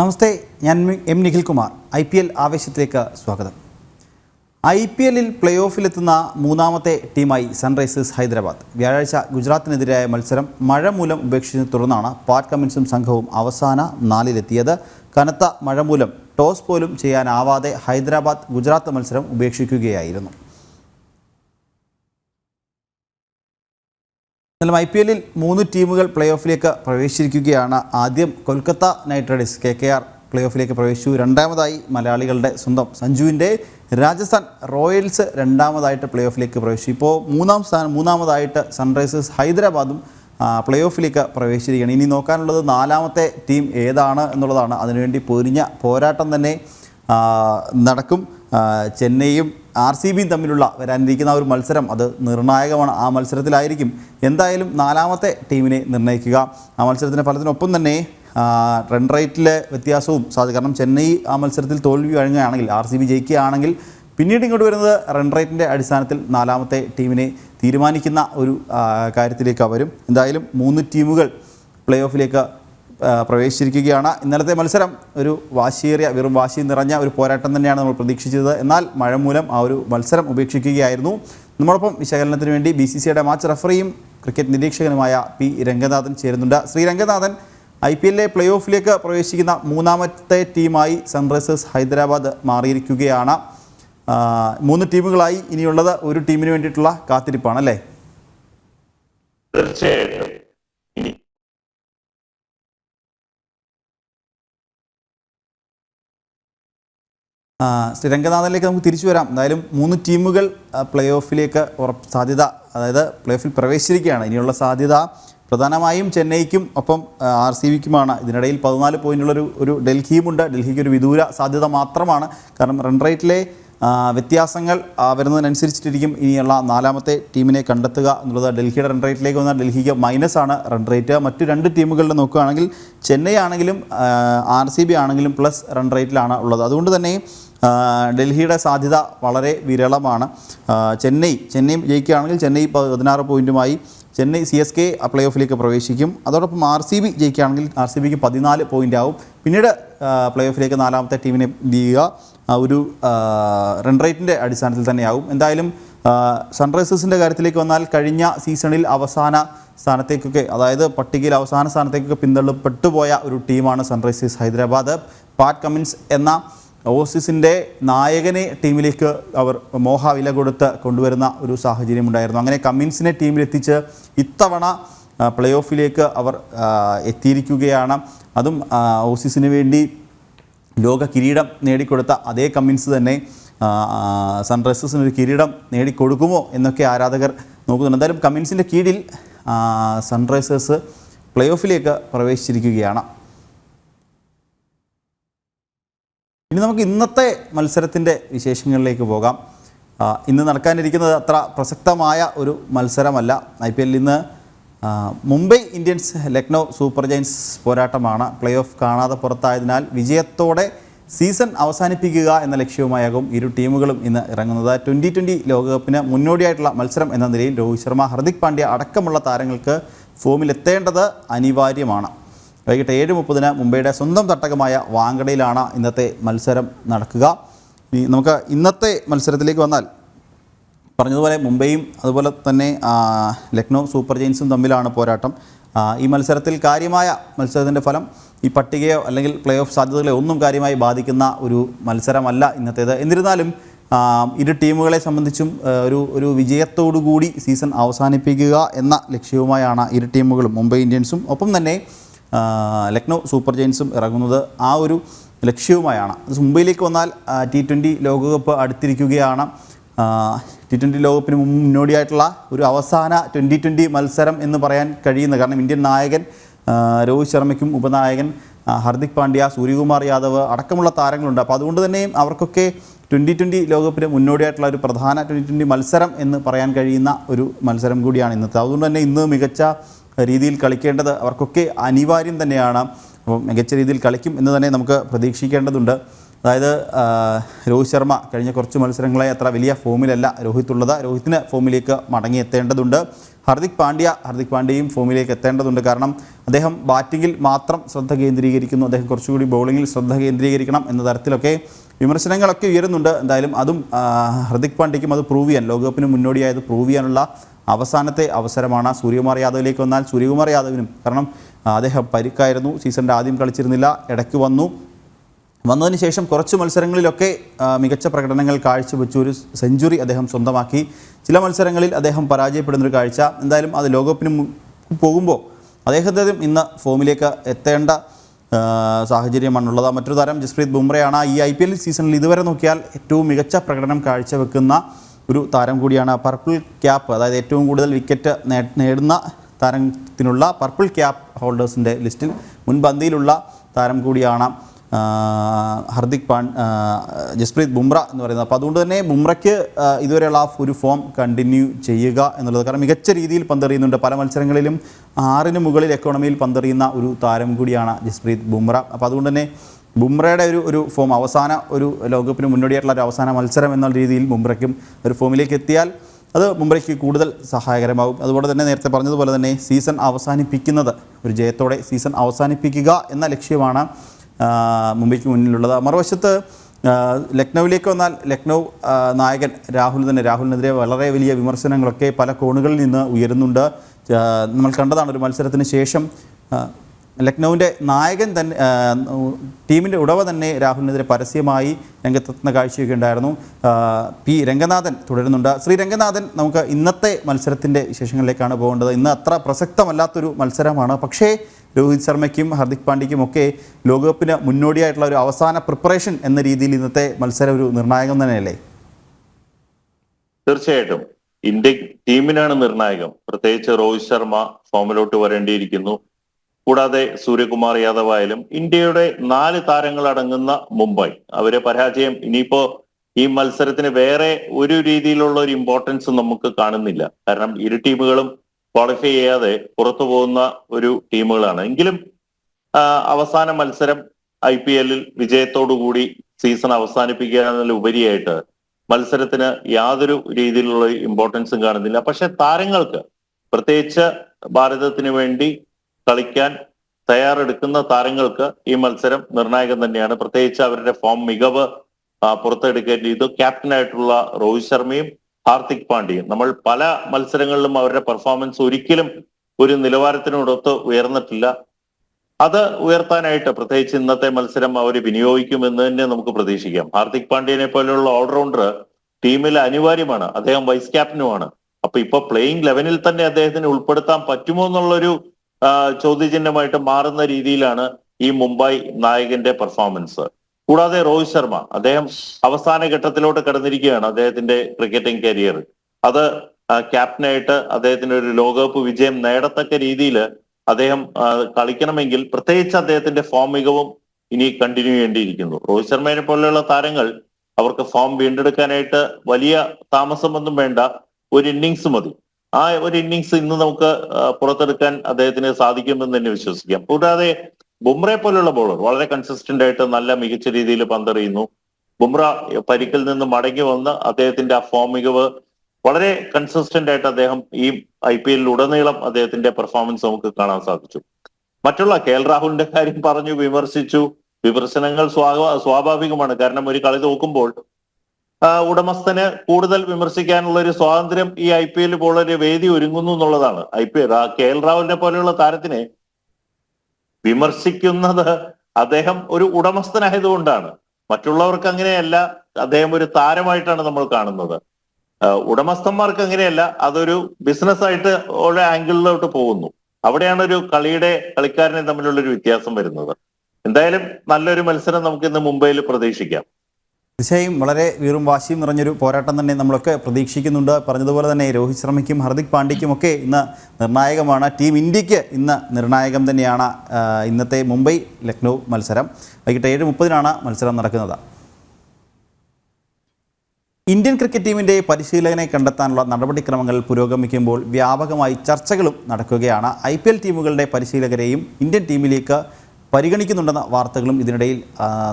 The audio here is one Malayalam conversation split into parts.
നമസ്തേ ഞാൻ M Nikhilkumar I P L ആവേശത്തിലേക്ക് സ്വാഗതം. ഐ പി എല്ലിൽ പ്ലേ ഓഫിലെത്തുന്ന മൂന്നാമത്തെ ടീമായി സൺറൈസേഴ്സ് ഹൈദരാബാദ്. വ്യാഴാഴ്ച ഗുജറാത്തിനെതിരായ മത്സരം മഴ മൂലം ഉപേക്ഷിച്ചതിനെ തുടർന്നാണ് പാറ്റ് കമ്മിൻസും സംഘവും അവസാന നാലിലെത്തിയത്. കനത്ത മഴ മൂലം ടോസ് പോലും ചെയ്യാനാവാതെ ഹൈദരാബാദ് ഗുജറാത്ത് മത്സരം ഉപേക്ഷിക്കുകയായിരുന്നു. എന്നാലും ഐ പി എല്ലിൽ മൂന്ന് ടീമുകൾ പ്ലേ ഓഫിലേക്ക് പ്രവേശിച്ചിരിക്കുകയാണ്. ആദ്യം Kolkata Knight Riders K K R play ഓഫിലേക്ക് പ്രവേശിച്ചു. രണ്ടാമതായി മലയാളികളുടെ സ്വന്തം സഞ്ജുവിന്റെ രാജസ്ഥാൻ റോയൽസ് രണ്ടാമതായിട്ട് പ്ലേ ഓഫിലേക്ക് പ്രവേശിച്ചു. ഇപ്പോൾ മൂന്നാം സ്ഥാനം മൂന്നാമതായിട്ട് സൺറൈസേഴ്സ് ഹൈദരാബാദും പ്ലേ ഓഫിലേക്ക് പ്രവേശിച്ചിരിക്കുകയാണ്. ഇനി നോക്കാനുള്ളത് നാലാമത്തെ ടീം ഏതാണ് എന്നുള്ളതാണ്. അതിനുവേണ്ടി പൊരിഞ്ഞ പോരാട്ടം തന്നെ നടക്കും. ചെന്നൈയും ആർ സി ബിയും തമ്മിലുള്ള വരാനിരിക്കുന്ന ഒരു മത്സരം അത് നിർണായകമാണ്. ആ മത്സരത്തിലായിരിക്കും എന്തായാലും നാലാമത്തെ ടീമിനെ നിർണയിക്കുക ആ മത്സരത്തിന്റെ ഫലത്തിനൊപ്പം തന്നെ റൺ റേറ്റിലെ വ്യത്യാസവും സാധ്യത കാരണം ചെന്നൈ ആ മത്സരത്തിൽ തോൽവി വഴങ്ങുകയാണെങ്കിൽ ആർ സി ബി ജയിക്കുകയാണെങ്കിൽ പിന്നീട് ഇങ്ങോട്ട് വരുന്നത് റൺ റേറ്റിന്റെ അടിസ്ഥാനത്തിൽ നാലാമത്തെ ടീമിനെ തീരുമാനിക്കുന്ന ഒരു കാര്യത്തിലേക്ക് വരും. എന്തായാലും മൂന്ന് ടീമുകൾ പ്ലേ ഓഫിലേക്ക് പ്രവേശിച്ചിരിക്കുകയാണ്. ഇന്നലത്തെ മത്സരം ഒരു വാശിയേറിയ വെറും വാശി നിറഞ്ഞ ഒരു പോരാട്ടം തന്നെയാണ് നമ്മൾ പ്രതീക്ഷിച്ചത്. എന്നാൽ മഴ മൂലം ആ ഒരു മത്സരം ഉപേക്ഷിക്കുകയായിരുന്നു. നമ്മളൊപ്പം വിശകലനത്തിന് വേണ്ടി ബി സി സിയുടെ മാച്ച് റഫറിയും ക്രിക്കറ്റ് നിരീക്ഷകനുമായ പി രംഗനാഥൻ ചേരുന്നുണ്ട്. ശ്രീ രംഗനാഥൻ ഐ പി എല്ലിലെ പ്ലേ ഓഫിലേക്ക് പ്രവേശിക്കുന്ന മൂന്നാമത്തെ ടീമായി സൺറൈസേഴ്സ് ഹൈദരാബാദ് മാറിയിരിക്കുകയാണ്. മൂന്ന് ടീമുകളായി ഇനിയുള്ളത് ഒരു ടീമിന് വേണ്ടിയിട്ടുള്ള കാത്തിരിപ്പാണ് അല്ലേ? തീർച്ചയായിട്ടും. ആ, ശ്രീ രംഗനാഥനിലേക്ക് നമുക്ക് തിരിച്ചു വരാം. എന്തായാലും മൂന്ന് ടീമുകൾ പ്ലേ ഓഫിലേക്ക് ഉറപ്പ് സാധ്യത അതായത് പ്ലേ ഓഫിൽ പ്രവേശിച്ചിരിക്കുകയാണ്. ഇനിയുള്ള സാധ്യത പ്രധാനമായും ചെന്നൈക്കും ഒപ്പം ആർ സി ബിക്കുമാണ്. ഇതിനിടയിൽ പതിനാല് പോയിന്റുള്ളൊരു ഒരു ഡൽഹിയുമുണ്ട്. ഡൽഹിക്ക് ഒരു വിദൂര സാധ്യത മാത്രമാണ്. കാരണം റൺ റേറ്റിലെ വ്യത്യാസങ്ങൾ വരുന്നതിനനുസരിച്ചിട്ടിരിക്കും ഇനിയുള്ള നാലാമത്തെ ടീമിനെ കണ്ടെത്തുക എന്നുള്ളത് ഡൽഹിയുടെ റൺ റേറ്റിലേക്ക് വന്നാൽ ഡൽഹിക്ക് മൈനസ് ആണ് റൺ റേറ്റ് മറ്റു രണ്ട് ടീമുകളുടെ നോക്കുകയാണെങ്കിൽ ചെന്നൈ ആണെങ്കിലും ആർ സി ബി ആണെങ്കിലും പ്ലസ് റൺ റേറ്റിലാണ് ഉള്ളത്. അതുകൊണ്ട് തന്നെ ഡൽഹിയുടെ സാധ്യത വളരെ വിരളമാണ്. ചെന്നൈ ചെന്നൈ ജയിക്കുകയാണെങ്കിൽ ചെന്നൈ പതിനാറ് പോയിന്റുമായി Chennai C S K play ഓഫിലേക്ക് പ്രവേശിക്കും. അതോടൊപ്പം ആർ സി ബി ജയിക്കുകയാണെങ്കിൽ ആർ സി ബിക്ക് പതിനാല് പോയിന്റ് ആവും പിന്നീട് പ്ലേ ഓഫിലേക്ക് നാലാമത്തെ ടീമിനെ ചെയ്യുക ഒരു റൺ റേറ്റിന്റെ അടിസ്ഥാനത്തിൽ തന്നെയാവും. എന്തായാലും സൺറൈസേഴ്സിന്റെ കാര്യത്തിലേക്ക് വന്നാൽ കഴിഞ്ഞ സീസണിൽ അവസാന സ്ഥാനത്തേക്കൊക്കെ അതായത് പട്ടികയിൽ അവസാന സ്ഥാനത്തേക്കൊക്കെ പിന്തള്ളപ്പെട്ടു പോയ ഒരു ടീമാണ് സൺറൈസേഴ്സ് ഹൈദരാബാദ് പാറ്റ് കമ്മിൻസ് എന്ന ഓസീസിന്റെ നായകനെ ടീമിലേക്ക് അവർ മോഹ വില കൊടുത്ത് കൊണ്ടുവരുന്ന ഒരു സാഹചര്യമുണ്ടായിരുന്നു അങ്ങനെ കമ്മിൻസിനെ ടീമിലെത്തിച്ച് ഇത്തവണ പ്ലേ ഓഫിലേക്ക് അവർ എത്തിയിരിക്കുകയാണ്. അതും ഓസിസിന് വേണ്ടി ലോക കിരീടം നേടിക്കൊടുത്ത അതേ കമ്മിൻസ് തന്നെ സൺറൈസേഴ്സിന് ഒരു കിരീടം നേടിക്കൊടുക്കുമോ എന്നൊക്കെ ആരാധകർ നോക്കുന്നുണ്ട്. എന്തായാലും കമ്മിൻസിന്റെ കീഴിൽ സൺറൈസേഴ്സ് പ്ലേ ഓഫിലേക്ക് പ്രവേശിച്ചിരിക്കുകയാണ്. ഇനി നമുക്ക് ഇന്നത്തെ മത്സരത്തിന്റെ വിശേഷങ്ങളിലേക്ക് പോകാം. ഇന്ന് നടക്കാനിരിക്കുന്നത് അത്ര പ്രസക്തമായ ഒരു മത്സരമല്ല. ഐ പി എല്ലിൽ ഇന്ന് Mumbai Indians Lucknow super giants പോരാട്ടമാണ് പ്ലേ ഓഫ് കാണാതെ പുറത്തായതിനാൽ വിജയത്തോടെ സീസൺ അവസാനിപ്പിക്കുക എന്ന ലക്ഷ്യവുമായാകും ഇരു ടീമുകളും ഇന്ന് ഇറങ്ങുന്നത്. ട്വന്റി ട്വന്റി ലോകകപ്പിന് മുന്നോടിയായിട്ടുള്ള മത്സരം എന്ന നിലയിൽ രോഹിത് ശർമ്മ ഹർദിക് പാണ്ഡ്യ അടക്കമുള്ള താരങ്ങൾക്ക് ഫോമിലെത്തേണ്ടത് അനിവാര്യമാണ്. വൈകിട്ട് ഏഴ് മുപ്പതിന് മുംബൈയുടെ സ്വന്തം തട്ടകമായ വാങ്കടയിലാണ് ഇന്നത്തെ മത്സരം നടക്കുക. നമുക്ക് ഇന്നത്തെ മത്സരത്തിലേക്ക് വന്നാൽ പറഞ്ഞതുപോലെ മുംബൈയും അതുപോലെ തന്നെ ലക്നൗ സൂപ്പർ ജെയിൻസും തമ്മിലാണ് പോരാട്ടം. ഈ മത്സരത്തിൽ കാര്യമായ മത്സരത്തിന്റെ ഫലം ഈ പട്ടികയോ അല്ലെങ്കിൽ പ്ലേ ഓഫ് സാധ്യതകളെ ഒന്നും കാര്യമായി ബാധിക്കുന്ന ഒരു മത്സരമല്ല ഇന്നത്തേത്. എന്നിരുന്നാലും ഇരു ടീമുകളെ സംബന്ധിച്ചും ഒരു ഒരു വിജയത്തോടു കൂടി സീസൺ അവസാനിപ്പിക്കുക എന്ന ലക്ഷ്യവുമായാണ് ഇരു ടീമുകളും മുംബൈ ഇന്ത്യൻസും. ഒപ്പം തന്നെ ലക്നൗ സൂപ്പർ ജയൻസും ഇറങ്ങുന്നത് ആ ഒരു ലക്ഷ്യവുമായാണ്. മുംബൈയിലേക്ക് വന്നാൽ ടി ട്വന്റി ലോകകപ്പ് അടുത്തിരിക്കുകയാണ്. ടി ട്വന്റി ലോകകപ്പിന് മുന്നോടിയായിട്ടുള്ള ഒരു അവസാന ട്വന്റി ട്വന്റി മത്സരം എന്ന് പറയാൻ കഴിയുന്ന കാരണം ഇന്ത്യൻ നായകൻ രോഹിത് ശർമ്മയ്ക്കും ഉപനായകൻ ഹർദിക് പാണ്ഡ്യ സൂര്യകുമാർ യാദവ് അടക്കമുള്ള താരങ്ങളുണ്ട്. അപ്പോൾ അതുകൊണ്ട് തന്നെയും അവർക്കൊക്കെ ട്വന്റി ട്വന്റി ലോകകപ്പിന് മുന്നോടിയായിട്ടുള്ള ഒരു പ്രധാന ട്വന്റി ട്വന്റി മത്സരം എന്ന് പറയാൻ കഴിയുന്ന ഒരു മത്സരം കൂടിയാണ് ഇന്നത്തെ. അതുകൊണ്ട് തന്നെ ഇന്ന് മികച്ച രീതിയിൽ കളിക്കേണ്ടത് അവർക്കൊക്കെ അനിവാര്യം തന്നെയാണ്. അപ്പോൾ മികച്ച രീതിയിൽ കളിക്കും എന്ന് തന്നെ നമുക്ക് പ്രതീക്ഷിക്കേണ്ടതുണ്ട്. അതായത് രോഹിത് ശർമ്മ കഴിഞ്ഞ കുറച്ച് മത്സരങ്ങളെ അത്ര വലിയ ഫോമിലല്ല രോഹിത് ഉള്ളത് രോഹിത്തിന് ഫോമിലേക്ക് മടങ്ങിയെത്തേണ്ടതുണ്ട്. ഹർദിക് പാണ്ഡ്യ ഹർദിക് പാണ്ഡ്യയും ഫോമിലേക്ക് എത്തേണ്ടതുണ്ട്. കാരണം അദ്ദേഹം ബാറ്റിങ്ങിൽ മാത്രം ശ്രദ്ധ കേന്ദ്രീകരിക്കുന്നു. അദ്ദേഹം കുറച്ചുകൂടി ബൗളിങ്ങിൽ ശ്രദ്ധ കേന്ദ്രീകരിക്കണം എന്ന തരത്തിലൊക്കെ വിമർശനങ്ങളൊക്കെ ഉയരുന്നുണ്ട്. എന്തായാലും അതും ഹർദിക് പാണ്ഡ്യയ്ക്കും അത് പ്രൂവ് ചെയ്യാൻ ലോകകപ്പിന് മുന്നോടിയായത് പ്രൂവ് ചെയ്യാനുള്ള അവസാനത്തെ അവസരമാണ് സൂര്യകുമാർ യാദവിലേക്ക് വന്നാൽ സൂര്യകുമാർ യാദവിനും കാരണം അദ്ദേഹം പരിക്കായിരുന്നു. സീസണിന്റെ ആദ്യം കളിച്ചിരുന്നില്ല. ഇടയ്ക്ക് വന്നു. വന്നതിന് ശേഷം കുറച്ച് മത്സരങ്ങളിലൊക്കെ മികച്ച പ്രകടനങ്ങൾ കാഴ്ചവെച്ചു. ഒരു സെഞ്ചുറി അദ്ദേഹം സ്വന്തമാക്കി. ചില മത്സരങ്ങളിൽ അദ്ദേഹം പരാജയപ്പെടുന്നൊരു കാഴ്ച. എന്തായാലും അത് ലോകകപ്പിന് പോകുമ്പോൾ അദ്ദേഹത്തിനും ഇന്ന് ഫോമിലേക്ക് എത്തേണ്ട സാഹചര്യമാണുള്ളത്. മറ്റൊരു താരം ജസ്പ്രീത് ബുംറയാണ്. ഈ ഐ സീസണിൽ ഇതുവരെ നോക്കിയാൽ ഏറ്റവും മികച്ച പ്രകടനം കാഴ്ചവെക്കുന്ന ഒരു താരം കൂടിയാണ് പർപ്പിൾ ക്യാപ്പ് അതായത് ഏറ്റവും കൂടുതൽ വിക്കറ്റ് നേടുന്ന താരത്തിനുള്ള പർപ്പിൾ ക്യാപ്പ് ഹോൾഡേഴ്സിന്റെ ലിസ്റ്റിൽ മുൻപന്തിയിലുള്ള താരം കൂടിയാണ് ഹർദിക് പാൺ ജസ്പ്രീത് ബുംറ എന്ന് പറയുന്നത്. അപ്പോൾ അതുകൊണ്ട് തന്നെ ബുംറയ്ക്ക് ഇതുവരെയുള്ള ആ ഒരു ഫോം കണ്ടിന്യൂ ചെയ്യുക എന്നുള്ളത് കാരണം മികച്ച രീതിയിൽ പന്തെറിയുന്നുണ്ട്. പല മത്സരങ്ങളിലും ആറിന് മുകളിൽ എക്കോണമിയിൽ പന്തെറിയുന്ന ഒരു താരം കൂടിയാണ് ജസ്പ്രീത് ബുംറ. അപ്പോൾ അതുകൊണ്ട് തന്നെ ബുംറയുടെ ഒരു ഒരു ഫോം അവസാന ഒരു ലോകകപ്പിന് മുന്നോടിയായിട്ടുള്ള ഒരു അവസാന മത്സരം എന്നുള്ള രീതിയിൽ ബുംറയ്ക്കും ഒരു ഫോമിലേക്ക് എത്തിയാൽ അത് മുംബൈക്ക് കൂടുതൽ സഹായകരമാകും. അതുപോലെ തന്നെ നേരത്തെ പറഞ്ഞതുപോലെ തന്നെ സീസൺ അവസാനിപ്പിക്കുന്നത് ഒരു ജയത്തോടെ സീസൺ അവസാനിപ്പിക്കുക എന്ന ലക്ഷ്യമാണ് മുംബൈക്ക് മുന്നിലുള്ളത്. മറുവശത്ത് ലക്നൌവിലേക്ക് വന്നാൽ ലക്നൗ നായകൻ രാഹുൽ തന്നെ. രാഹുലിനെതിരെ വളരെ വലിയ വിമർശനങ്ങളൊക്കെ പല കോണുകളിൽ നിന്ന് ഉയരുന്നുണ്ട്. നമ്മൾ കണ്ടതാണ് ഒരു മത്സരത്തിന് ശേഷം ലക്നൗവിന്റെ നായകൻ തന്നെ ടീമിന്റെ ഉടവ തന്നെ രാഹുലിനെതിരെ പരസ്യമായി രംഗത്തെത്തുന്ന കാഴ്ചയൊക്കെ ഉണ്ടായിരുന്നു. പി രംഗനാഥൻ തുടരുന്നുണ്ട്. ശ്രീ രംഗനാഥൻ നമുക്ക് ഇന്നത്തെ മത്സരത്തിന്റെ വിശേഷങ്ങളിലേക്കാണ് പോകേണ്ടത്. ഇന്ന് അത്ര പ്രസക്തമല്ലാത്തൊരു മത്സരമാണ്. പക്ഷേ രോഹിത് ശർമ്മയ്ക്കും ഹർദിക് പാണ്ഡ്യയ്ക്കും ഒക്കെ ലോകകപ്പിന് മുന്നോടിയായിട്ടുള്ള ഒരു അവസാന പ്രിപ്പറേഷൻ എന്ന രീതിയിൽ ഇന്നത്തെ മത്സരം ഒരു നിർണായകം തന്നെയല്ലേ? തീർച്ചയായിട്ടും. ഇന്ത്യ ടീമിനാണ് നിർണായകം. പ്രത്യേകിച്ച് രോഹിത് ശർമ്മ ഫോമിലോട്ട് വരേണ്ടിയിരിക്കുന്നു. കൂടാതെ സൂര്യകുമാർ യാദവ് ആയാലും ഇന്ത്യയുടെ നാല് താരങ്ങൾ അടങ്ങുന്ന മുംബൈ. അവരെ പരാജയം ഇനിയിപ്പോ ഈ മത്സരത്തിന് വേറെ ഒരു രീതിയിലുള്ള ഒരു ഇമ്പോർട്ടൻസ് നമുക്ക് കാണുന്നില്ല. കാരണം ഇരു ടീമുകളും ക്വാളിഫൈ ചെയ്യാതെ പുറത്തു പോകുന്ന ഒരു ടീമുകളാണ്. എങ്കിലും അവസാന മത്സരം ഐ പി എല്ലിൽ വിജയത്തോടുകൂടി സീസൺ അവസാനിപ്പിക്കുക എന്നതിലുപരിയായിട്ട് മത്സരത്തിന് യാതൊരു രീതിയിലുള്ള ഇമ്പോർട്ടൻസും കാണുന്നില്ല. പക്ഷെ താരങ്ങൾക്ക് പ്രത്യേകിച്ച് ഭാരതത്തിന് വേണ്ടി കളിക്കാൻ തയ്യാറെടുക്കുന്ന താരങ്ങൾക്ക് ഈ മത്സരം നിർണായകം തന്നെയാണ്. പ്രത്യേകിച്ച് അവരുടെ ഫോം മികവ് പുറത്തെടുക്കേണ്ടി ഇത് ക്യാപ്റ്റനായിട്ടുള്ള രോഹിത് ശർമ്മയും ഹാർദിക് പാണ്ഡ്യയും. നമ്മൾ പല മത്സരങ്ങളിലും അവരുടെ പെർഫോമൻസ് ഒരിക്കലും ഒരു നിലവാരത്തിനോടൊത്ത് ഉയർന്നിട്ടില്ല. അത് ഉയർത്താനായിട്ട് പ്രത്യേകിച്ച് ഇന്നത്തെ മത്സരം അവർ വിനിയോഗിക്കുമെന്ന് തന്നെ നമുക്ക് പ്രതീക്ഷിക്കാം. ഹാർദിക് പാണ്ഡ്യനെ പോലെയുള്ള ഓൾറൗണ്ടർ ടീമിൽ അനിവാര്യമാണ്. അദ്ദേഹം വൈസ് ക്യാപ്റ്റനുമാണ് അപ്പൊ ഇപ്പൊ പ്ലേയിങ് ലെവനിൽ തന്നെ അദ്ദേഹത്തിന് ഉൾപ്പെടുത്താൻ പറ്റുമോ എന്നുള്ളൊരു ചോദ്യചിഹ്നമായിട്ട് മാറുന്ന രീതിയിലാണ് ഈ മുംബൈ നായകന്റെ പെർഫോമൻസ് കൂടാതെ രോഹിത് ശർമ്മ അദ്ദേഹം അവസാന ഘട്ടത്തിലോട്ട് കടന്നിരിക്കുകയാണ് അദ്ദേഹത്തിന്റെ ക്രിക്കറ്റിംഗ് കരിയർ അത് ക്യാപ്റ്റനായിട്ട് അദ്ദേഹത്തിന് ഒരു ലോകകപ്പ് വിജയം നേടത്തക്ക രീതിയിൽ അദ്ദേഹം കളിക്കണമെങ്കിൽ പ്രത്യേകിച്ച് അദ്ദേഹത്തിന്റെ ഫോം മികവും ഇനി കണ്ടിന്യൂ ചെയ്യേണ്ടിയിരിക്കുന്നു. രോഹിത് ശർമ്മയെ പോലെയുള്ള താരങ്ങൾ അവർക്ക് ഫോം വീണ്ടെടുക്കാനായിട്ട് വലിയ താമസമൊന്നും വേണ്ട. ഒരു ഇന്നിങ്സ് മതി. ആ ഒരു ഇന്നിങ്സ് ഇന്ന് നമുക്ക് പുറത്തെടുക്കാൻ അദ്ദേഹത്തിന് സാധിക്കുമെന്ന് തന്നെ വിശ്വസിക്കാം. കൂടാതെ ബുംറയെ പോലുള്ള ബോളർ വളരെ കൺസിസ്റ്റന്റ് ആയിട്ട് നല്ല മികച്ച രീതിയിൽ പന്തെറിയുന്നു. ബുംറ പരിക്കിൽ നിന്ന് മടങ്ങി വന്ന് അദ്ദേഹത്തിന്റെ ആ ഫോം മികവ് വളരെ കൺസിസ്റ്റന്റ് ആയിട്ട് അദ്ദേഹം ഈ ഐ പി എല്ലിൽ ഉടനീളം അദ്ദേഹത്തിന്റെ പെർഫോമൻസ് നമുക്ക് കാണാൻ സാധിച്ചു. മറ്റുള്ള കെ എൽ രാഹുലിന്റെ കാര്യം പറഞ്ഞു വിമർശിച്ചു. വിമർശനങ്ങൾ സ്വാഭാവികമാണ്. കാരണം ഒരു കളി നോക്കുമ്പോൾ ഉടമസ്ഥന് കൂടുതൽ വിമർശിക്കാനുള്ള ഒരു സ്വാതന്ത്ര്യം ഈ ഐ പി എൽ ഒരു വേദി ഒരുങ്ങുന്നു എന്നുള്ളതാണ്. I P L K L രാഹുലിനെ പോലെയുള്ള താരത്തിനെ വിമർശിക്കുന്നത് അദ്ദേഹം ഒരു ഉടമസ്ഥനായതുകൊണ്ടാണ്. മറ്റുള്ളവർക്ക് അങ്ങനെയല്ല അദ്ദേഹം ഒരു താരമായിട്ടാണ് നമ്മൾ കാണുന്നത്. ഉടമസ്ഥന്മാർക്ക് അങ്ങനെയല്ല അതൊരു ബിസിനസ് ആയിട്ട് ഉള്ള ആംഗിളിലോട്ട് പോകുന്നു. അവിടെയാണ് ഒരു കളിയുടെ കളിക്കാരനെ തമ്മിലുള്ള ഒരു വ്യത്യാസം വരുന്നത്. എന്തായാലും നല്ലൊരു മത്സരം നമുക്ക് ഇന്ന് മുംബൈയിൽ പ്രതീക്ഷിക്കാം. തീർച്ചയായും വളരെ വീറും വാശിയും നിറഞ്ഞൊരു പോരാട്ടം തന്നെ നമ്മളൊക്കെ പ്രതീക്ഷിക്കുന്നുണ്ട്. പറഞ്ഞതുപോലെ തന്നെ രോഹിത് ശർമ്മയ്ക്കും ഹർദിക് പാണ്ഡ്യയ്ക്കും ഒക്കെ ഇന്ന് നിർണായകമാണ്. ടീം ഇന്ത്യയ്ക്ക് ഇന്ന് നിർണായകം തന്നെയാണ് ഇന്നത്തെ മുംബൈ ലക്നൗ മത്സരം. വൈകിട്ട് ഏഴ് മുപ്പതിനാണ് മത്സരം നടക്കുന്നത്. ഇന്ത്യൻ ക്രിക്കറ്റ് ടീമിന്റെ പരിശീലകനെ കണ്ടെത്താനുള്ള നടപടിക്രമങ്ങൾ പുരോഗമിക്കുമ്പോൾ വ്യാപകമായി ചർച്ചകളും നടക്കുകയാണ്. ഐ പി എൽ ടീമുകളുടെ പരിശീലകരെയും ഇന്ത്യൻ ടീമിലേക്ക് പരിഗണിക്കുന്നുണ്ടെന്ന വാർത്തകളും ഇതിനിടയിൽ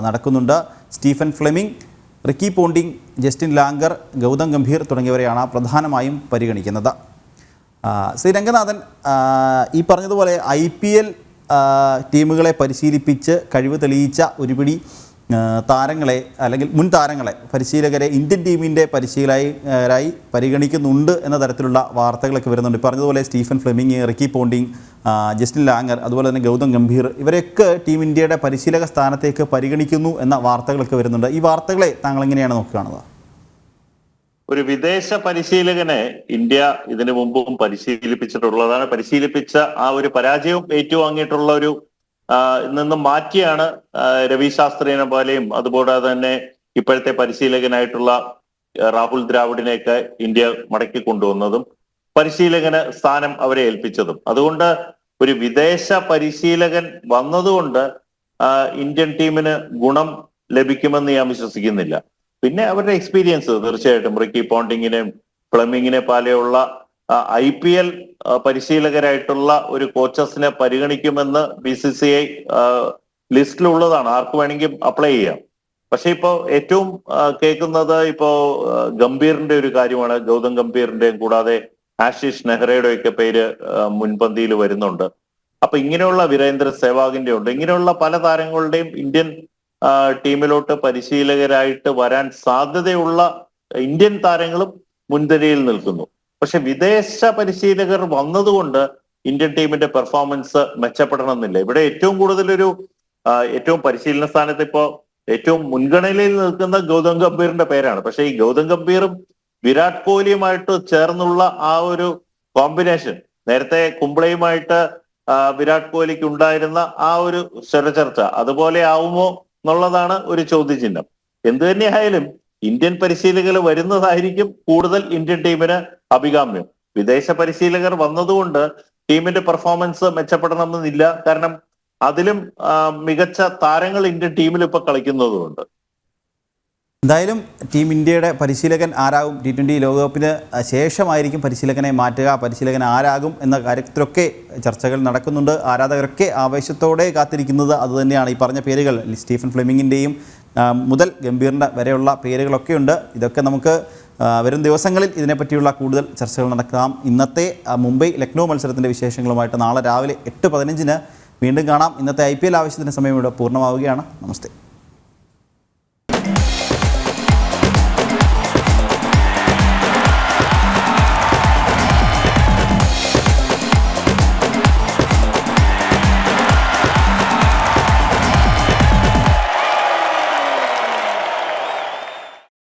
നടക്കുന്നുണ്ട്. Stephen Fleming Ricky Ponting Justin Langer Gautam Gambhir തുടങ്ങിയവരെയാണ് പ്രധാനമായും പരിഗണിക്കുന്നത്. ശ്രീ രംഗനാഥൻ ഈ പറഞ്ഞതുപോലെ ഐ പി എൽ ടീമുകളെ പരിശീലിപ്പിച്ച് കഴിവ് തെളിയിച്ച ഒരുപിടി താരങ്ങളെ അല്ലെങ്കിൽ മുൻ താരങ്ങളെ പരിശീലകരെ ഇന്ത്യൻ ടീമിന്റെ പരിശീലകരായി പരിഗണിക്കുന്നുണ്ട് എന്ന തരത്തിലുള്ള വാർത്തകളൊക്കെ വരുന്നുണ്ട്. പറഞ്ഞതുപോലെ Stephen Fleming Ricky Ponting Justin Langer അതുപോലെ തന്നെ ഗൗതം ഗംഭീർ ഇവരെയൊക്കെ ടീം ഇന്ത്യയുടെ പരിശീലക സ്ഥാനത്തേക്ക് പരിഗണിക്കുന്നു എന്ന വാർത്തകളൊക്കെ വരുന്നുണ്ട്. ഈ വാർത്തകളെ താങ്കൾ എങ്ങനെയാണ് നോക്കുകയാണത് ഒരു വിദേശ പരിശീലകനെ ഇന്ത്യ ഇതിനു മുമ്പും പരിശീലിപ്പിച്ചിട്ടുള്ളതാണ്. പരിശീലിപ്പിച്ച ആ ഒരു പരാജയവും ഏറ്റുവാങ്ങിയിട്ടുള്ള ഒരു നിന്നും മാറ്റിയാണ് രവി ശാസ്ത്രിനെ പോലെയും അതുപോലെ തന്നെ ഇപ്പോഴത്തെ പരിശീലകനായിട്ടുള്ള രാഹുൽ ദ്രാവിഡിനെയൊക്കെ ഇന്ത്യ മടക്കി കൊണ്ടുവന്നതും പരിശീലകന് സ്ഥാനം അവരെ ഏൽപ്പിച്ചതും. അതുകൊണ്ട് ഒരു വിദേശ പരിശീലകൻ വന്നതുകൊണ്ട് ഇന്ത്യൻ ടീമിന് ഗുണം ലഭിക്കുമെന്ന് ഞാൻ വിശ്വസിക്കുന്നില്ല. പിന്നെ അവരുടെ എക്സ്പീരിയൻസ് തീർച്ചയായിട്ടും റിക്കി പോണ്ടിങ്ങിനെയും ഫ്ലമിങ്ങിനെ പോലെയുള്ള ഐ പി എൽ പരിശീലകരായിട്ടുള്ള ഒരു കോച്ചസിനെ പരിഗണിക്കുമെന്ന് ബി സി സി ഐ ലിസ്റ്റിലുള്ളതാണ്. ആർക്ക് വേണമെങ്കിലും അപ്ലൈ ചെയ്യാം. പക്ഷെ ഇപ്പോ ഏറ്റവും കേൾക്കുന്നത് ഇപ്പോ ഗംഭീറിന്റെ ഒരു കാര്യമാണ്. ഗൗതം ഗംഭീറിന്റെയും കൂടാതെ ആശിഷ് നെഹ്റയുടെ ഒക്കെ പേര് മുൻപന്തിയിൽ വരുന്നുണ്ട്. അപ്പൊ ഇങ്ങനെയുള്ള വീരേന്ദ്ര സേവാഗിന്റെ ഉണ്ട്. ഇങ്ങനെയുള്ള പല താരങ്ങളുടെയും ഇന്ത്യൻ ടീമിലോട്ട് പരിശീലകരായിട്ട് വരാൻ സാധ്യതയുള്ള ഇന്ത്യൻ താരങ്ങളും മുൻനിരയിൽ നിൽക്കുന്നു. പക്ഷെ വിദേശ പരിശീലകർ വന്നതുകൊണ്ട് ഇന്ത്യൻ ടീമിന്റെ പെർഫോമൻസ് മെച്ചപ്പെടണമെന്നില്ല. ഇവിടെ ഏറ്റവും കൂടുതൽ ഒരു ഏറ്റവും പരിശീലന സ്ഥാനത്ത് ഇപ്പോ ഏറ്റവും മുൻഗണനയിൽ നിൽക്കുന്ന ഗൗതം ഗംഭീറിന്റെ പേരാണ്. പക്ഷെ ഈ ഗൗതം ഗംഭീറും വിരാട് കോഹ്ലിയുമായിട്ട് ചേർന്നുള്ള ആ ഒരു കോമ്പിനേഷൻ നേരത്തെ കുംബ്ലയുമായിട്ട് വിരാട് കോഹ്ലിക്ക് ഉണ്ടായിരുന്ന ആ ഒരു സ്വരചർച്ച അതുപോലെ ആവുമോ എന്നുള്ളതാണ് ഒരു ചോദ്യചിഹ്നം. എന്തു തന്നെയായാലും ഇന്ത്യൻ പരിശീലകർ വരുന്നതായിരിക്കും കൂടുതൽ ഇന്ത്യൻ ടീമിന് അഭികാമ്യം. വിദേശ പരിശീലകർ വന്നതുകൊണ്ട് ടീമിന്റെ പെർഫോമൻസ് മെച്ചപ്പെടണമെന്നില്ല. കാരണം അതിലും മികച്ച താരങ്ങൾ ഇന്ത്യൻ ടീമിൽ ഇപ്പൊ കളിക്കുന്നതുകൊണ്ട്. എന്തായാലും ടീം ഇന്ത്യയുടെ പരിശീലകൻ ആരാകും? ടി ട്വന്റി ലോകകപ്പിന് ശേഷമായിരിക്കും പരിശീലകനെ മാറ്റുക. പരിശീലകൻ ആരാകും എന്ന കാര്യത്തിലൊക്കെ ചർച്ചകൾ നടക്കുന്നുണ്ട്. ആരാധകരൊക്കെ ആവേശത്തോടെ കാത്തിരിക്കുന്നത് അതുതന്നെയാണ് ഈ പറഞ്ഞ പേരുകൾ. സ്റ്റീഫൻ ഫ്ലെമിങ്ങിന്റെയും മുതൽ ഗംഭീറിന്റെ വരെയുള്ള പേരുകളൊക്കെ ഉണ്ട്. ഇതൊക്കെ നമുക്ക് വരും ദിവസങ്ങളിൽ ഇതിനെപ്പറ്റിയുള്ള കൂടുതൽ ചർച്ചകൾ നടക്കാം. ഇന്നത്തെ മുംബൈ ലക്നൗ മത്സരത്തിന്റെ വിശേഷങ്ങളുമായിട്ട് നാളെ രാവിലെ എട്ട് പതിനഞ്ചിന് വീണ്ടും കാണാം. ഇന്നത്തെ ഐ പി എൽ ആവശ്യത്തിന്റെ സമയം ഇവിടെ പൂർണമാവുകയാണ്. നമസ്തേ.